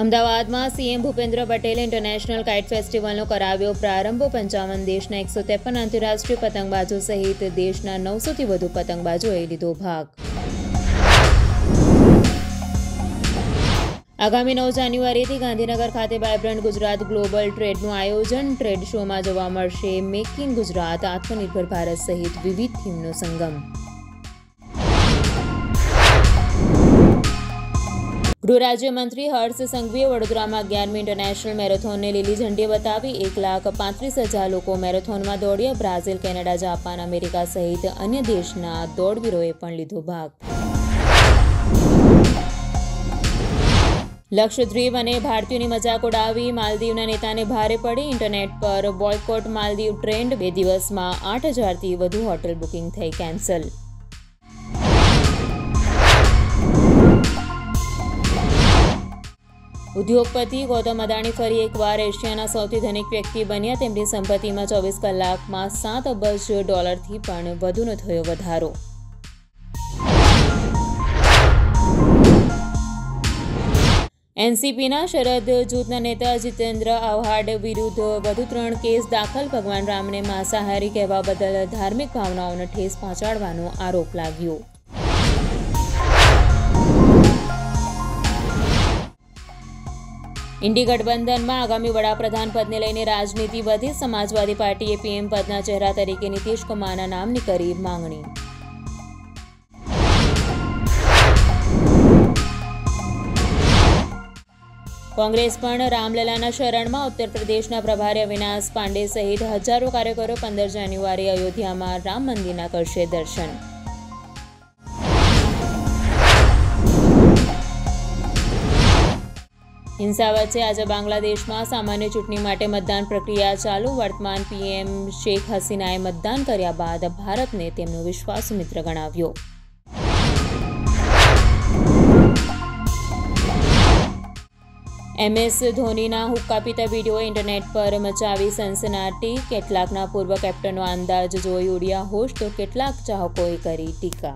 અમદાવાદમાં સીએમ ભૂપેન્દ્ર પટેલે international kite ફેસ્ટિવલનો કરાવ્યો પ્રારંભ. પંચાવન દેશના એકસો ત્રેપન આંતરરાષ્ટ્રીય પતંગબાજો સહિત દેશના નવસોથી વધુ પતંગબાજોએ લીધો ભાગ. આગામી નવ જાન્યુઆરીથી ગાંધીનગર ખાતે વાયબ્રન્ટ ગુજરાત ગ્લોબલ ટ્રેડનું આયોજન. ટ્રેડ શોમાં જોવા મળશે મેક ઇન ગુજરાત, આત્મનિર્ભર ભારત સહિત વિવિધ થીમનો સંગમ. ગૃહ રાજ્યમંત્રી હર્ષ સંઘવીએ વડોદરામાં અગિયારમી ઇન્ટરનેશનલ મેરેથોનને લીલી ઝંડી બતાવી એક લાખ પાંત્રીસ હજાર લોકો મેરેથોનમાં દોડ્યા બ્રાઝિલ, કેનેડા, જાપાન, અમેરિકા સહિત અન્ય દેશના દોડવીરોએ પણ લીધો ભાગ. લક્ષદ્વીપ અને ભારતીયોની મજાક ઉડાવી માલદીવના નેતાને ભારે પડી. ઇન્ટરનેટ પર બોયકોટ માલદીવ ટ્રેન્ડ, બે દિવસમાં આઠ હજારથી વધુ હોટેલ બુકિંગ થઈ કેન્સલ. ઉદ્યોગપતિ ગૌતમ અદાણી ફરી એકવાર એશિયાના સૌથી ધનિક વ્યક્તિ બન્યા. તેમની સંપત્તિમાં ચોવીસ કલાકમાં સાત અબજ ડોલરથી પણ વધુનો થયો વધારો. એનસીપીના શરદ જૂથના નેતા જીતેન્દ્ર આવ્હાડ વિરુદ્ધ વધુ ત્રણ કેસ દાખલ. ભગવાન રામને માંસાહારી કહેવા બદલ ધાર્મિક ભાવનાઓને ઠેસ પહોંચાડવાનો આરોપ લાગ્યો. ઇન્ડી ગઠબંધનમાં આગામી વડાપ્રધાન પદને લઈને રાજનીતિ વધી, સમાજવાદી પાર્ટીએ પીએમ પદના ચહેરા તરીકે નીતિશ કુમારના નામની કરી માંગણી. કોંગ્રેસ પણ રામલલાના શરણમાં, ઉત્તર પ્રદેશના પ્રભારી અવિનાશ પાંડે સહિત હજારો કાર્યકરો પંદર જાન્યુઆરી અયોધ્યામાં રામ મંદિરના કરશે દર્શન હિંસા વચ્ચે આજે બાંગ્લાદેશમાં સામાન્ય ચૂંટણી માટે મતદાન પ્રક્રિયા ચાલુ. વર્તમાન પીએમ શેખ હસીનાએ મતદાન કર્યા બાદ ભારતને તેમનો વિશ્વાસુ મિત્ર ગણાવ્યો. એમએસ ધોનીના હુક્કા પીતા વીડિયો ઇન્ટરનેટ પર મચાવી સનસનાટી. કેટલાકના પૂર્વ કેપ્ટનનો અંદાજ જોઈ ઉડ્યા હોશ, તો કેટલાક ચાહકોએ કરી ટીકા.